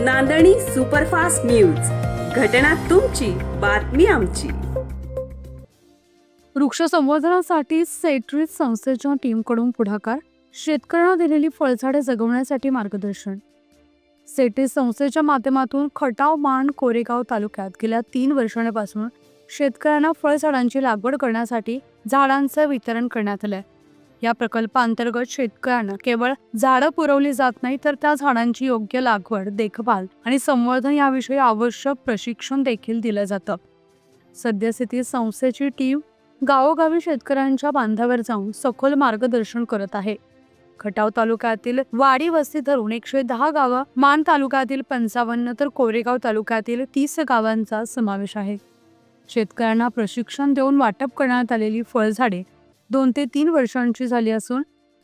नांदणी superfast news. घटना तुमची बातमी आमची. वृक्ष संवर्धनासाठी सेट्रीज संस्थेच्या टीमकडून पुढाकार शेतकऱ्यांना दिलेली फळझाडे जगवण्यासाठी मार्गदर्शन. सेट्रीज संस्थेच्या माध्यमातून खटाव मान कोरेगाव तालुक्यात गेल्या तीन वर्षांपासून शेतकऱ्यांना फळझाडांची लागवड करण्यासाठी झाडांचं वितरण करण्यात आलंय. या प्रकल्पाअंतर्गत शेतकऱ्यांना केवळ झाडं पुरवली जात नाही तर त्या झाडांची योग्य लागवड देखभाल आणि संवर्धन याविषयी आवश्यक प्रशिक्षण देखील दिलं जातं. सद्यस्थितीत संस्थेची टीम गावोगावी शेतकऱ्यांच्या बांधावर जाऊन सखोल मार्गदर्शन करत आहे. खटाव तालुक्यातील वाडी वस्ती धरून एकशे दहा गावं मान तालुक्यातील पंचावन्न तर कोरेगाव तालुक्यातील तीस गावांचा समावेश आहे. शेतकऱ्यांना प्रशिक्षण देऊन वाटप करण्यात आलेली फळझाडे दोन ते तीन वर्षांची झाली असून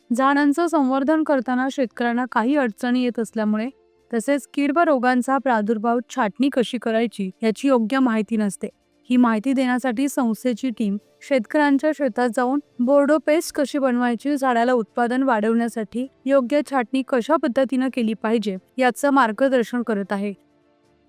झाडांचं संवर्धन करताना शेतकऱ्यांना काही अडचणी येत असल्यामुळे तसेच कीड व रोगांचा प्रादुर्भाव छाटणी कशी करायची याची योग्य माहिती नसते. ही माहिती देण्यासाठी संस्थेची टीम शेतकऱ्यांच्या शेतात जाऊन बोर्डो पेस्ट कशी बनवायची झाडाला उत्पादन वाढवण्यासाठी योग्य छाटणी कशा पद्धतीनं केली पाहिजे याचं मार्गदर्शन करत आहे.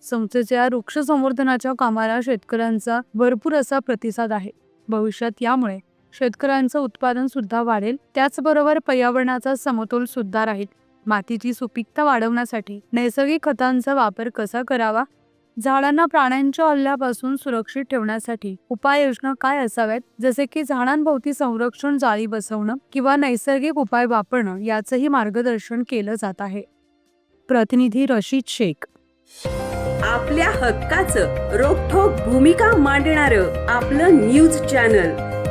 संस्थेच्या वृक्ष संवर्धनाच्या कामाला शेतकऱ्यांचा भरपूर असा प्रतिसाद आहे. भविष्यात यामुळे शेतकऱ्यांचं उत्पादन सुद्धा वाढेल. त्याचबरोबर पर्यावरणाचा समतोल सुद्धा राहील. मातीची सुपीकता वाढवण्यासाठी नैसर्गिक खतांचा वापर कसा करावा? झाडांना प्राण्यांच्या हल्ल्यापासून सुरक्षित ठेवण्यासाठी उपाययोजना काय असाव्यात? जसे की झाडांभोवती संरक्षण जाळी बसवणं किंवा नैसर्गिक उपाय वापरणं याचंही मार्गदर्शन केलं जात आहे. प्रतिनिधी रशीद शेख. आपल्या हक्काचं रोखोक भूमिका मांडणार आपलं न्यूज चॅनल.